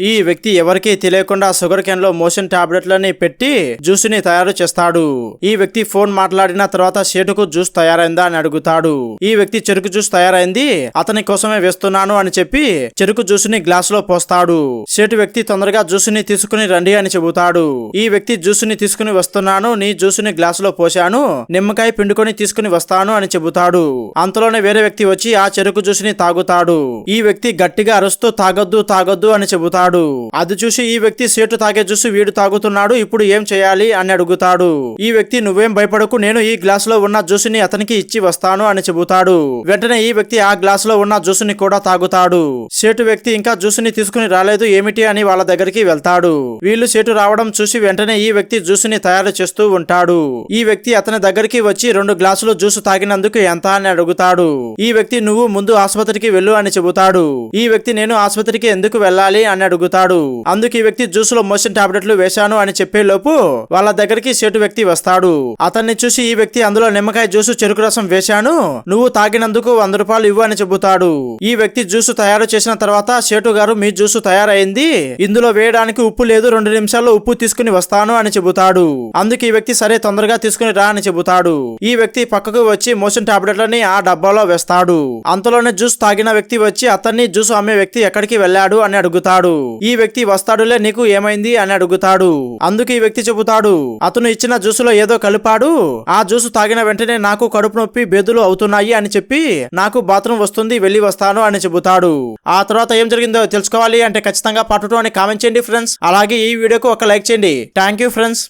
ఈ వ్యక్తి ఎవరికీ తెలియకుండా షుగర్ కేన్లో మోషన్ టాబ్లెట్లని పెట్టి జ్యూస్ని తయారు చేస్తాడు. ఈ వ్యక్తి ఫోన్ మాట్లాడిన తర్వాత షేటుకు జ్యూస్ తయారైందా అని అడుగుతాడు. ఈ వ్యక్తి చెరుకు జ్యూస్ తయారైంది అతని కోసమే వేస్తున్నాను అని చెప్పి చెరుకు జ్యూస్ని గ్లాస్లో పోస్తాడు. షేటు వ్యక్తి తొందరగా జ్యూస్ని తీసుకుని రండి అని చెబుతాడు. ఈ వ్యక్తి జ్యూస్ని తీసుకుని వస్తున్నాను నీ జ్యూస్ని గ్లాస్లో పోశాను నిమ్మకాయ పిండుకొని తీసుకుని వస్తాను అని చెబుతాడు. అంతలోనే వేరే వ్యక్తి వచ్చి ఆ చెరుకు జ్యూస్ని తాగుతాడు. ఈ వ్యక్తి గట్టిగా అరుస్తూ తాగొద్దు తాగొద్దు అని చెబుతాడు. అది చూసి ఈ వ్యక్తి సేటు తాగే జ్యూస్ వీడు తాగుతున్నాడు ఇప్పుడు ఏం చేయాలి అని అడుగుతాడు. ఈ వ్యక్తి నువ్వేం భయపడకు నేను ఈ గ్లాస్లో ఉన్న జ్యూస్ని అతనికి ఇచ్చి వస్తాను అని చెబుతాడు. వెంటనే ఈ వ్యక్తి ఆ గ్లాస్లో ఉన్న జ్యూస్ని కూడా తాగుతాడు. సేటు వ్యక్తి ఇంకా జ్యూస్ని తీసుకుని రాలేదు ఏమిటి అని వాళ్ళ దగ్గరికి వెళ్తాడు. వీళ్ళు సేటు రావడం చూసి వెంటనే ఈ వ్యక్తి జ్యూస్ని తయారు చేస్తూ ఉంటాడు. ఈ వ్యక్తి అతని దగ్గరికి వచ్చి రెండు గ్లాసులు జ్యూస్ తాగినందుకు ఎంత? అని అడుగుతాడు. ఈ వ్యక్తి నువ్వు ముందు ఆసుపత్రికి వెళ్ళు అని చెబుతాడు. ఈ వ్యక్తి నేను ఆసుపత్రికి ఎందుకు వెళ్ళాలి? అని అడుగుతాడు. అందుకు ఈ వ్యక్తి జ్యూస్లో మోషన్ టాబ్లెట్లు వేశాను అని చెప్పే లోపు వాళ్ళ దగ్గరికి సేటు వ్యక్తి వస్తాడు. అతన్ని చూసి ఈ వ్యక్తి అందులో నిమ్మకాయ జ్యూస్ చెరుకు రసం వేశాను. నువ్వు తాగినందుకు వంద రూపాయలు ఇవ్వు అని చెబుతాడు. ఈ వ్యక్తి జ్యూస్ తయారు చేసిన తర్వాత సేటు గారు మీ జ్యూస్ తయారైంది. ఇందులో వేయడానికి ఉప్పు లేదు. రెండు నిమిషాల్లో ఉప్పు తీసుకుని వస్తాను అని చెబుతాడు. అందుకు ఈ వ్యక్తి సరే తొందరగా తీసుకుని రా అని చెబుతాడు. ఈ వ్యక్తి పక్కకు వచ్చి మోషన్ టాబ్లెట్లని ఆ డబ్బాలో వేస్తాడు. అంతలోనే జ్యూస్ తాగిన వ్యక్తి వచ్చి అతన్ని జ్యూస్ అమ్మే వ్యక్తి ఎక్కడికి వెళ్ళాడు? అని అడుగుతాడు. ఈ వ్యక్తి వస్తాడులే నీకు ఏమైంది అని అడుగుతాడు. అందుకు ఈ వ్యక్తి చెబుతాడు అతను ఇచ్చిన జ్యూస్లో ఏదో కలిపాడు. ఆ జ్యూస్ తాగిన వెంటనే నాకు కడుపు నొప్పి బెదులు అవుతున్నాయి అని చెప్పి నాకు బాత్రూమ్ వస్తుంది వెళ్ళి వస్తాను అని చెబుతాడు. ఆ తర్వాత ఏం జరిగిందో తెలుసుకోవాలి అంటే ఖచ్చితంగా పట్టుటూ అని కామెంట్ చేయండి ఫ్రెండ్స్. అలాగే ఈ వీడియోకు ఒక లైక్ చేయండి. Thank you friends.